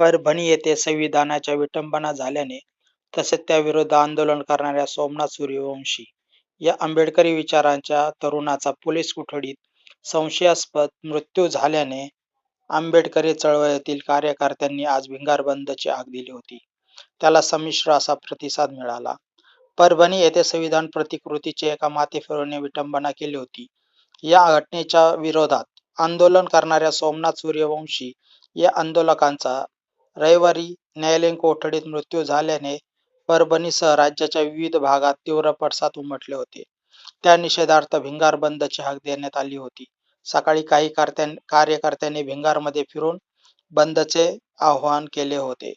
परभणी येथे संविधानाच्या विटंबना झाल्याने तसेच त्याविरुद्ध आंदोलन करणाऱ्या सोमनाथ सूर्यवंशी या आंबेडकरी विचारांच्या तरुणाचा पोलीस कोठडीत संशयास्पद मृत्यू झाल्याने आंबेडकरी चळवळीतील कार्यकर्त्यांनी आज भिंगार बंदची आग दिली होती. त्याला संमिश्र असा प्रतिसाद मिळाला. परभणी येथे संविधान प्रतिकृतीची एका माथेफिरूने विटंबना केली होती. या घटनेच्या विरोधात आंदोलन करणाऱ्या सोमनाथ सूर्यवंशी या आंदोलकांचा रविवारी न्यायालयीन कोठडीत मृत्यू झाल्याने परभणीसह राज्याच्या विविध भागात तीव्र पडसाद उमटले होते. त्या निषेधार्थ भिंगार बंदची हाक देण्यात आली होती. सकाळी काही कार्यकर्त्यांनी भिंगारमध्ये फिरून बंदचे आवाहन केले होते.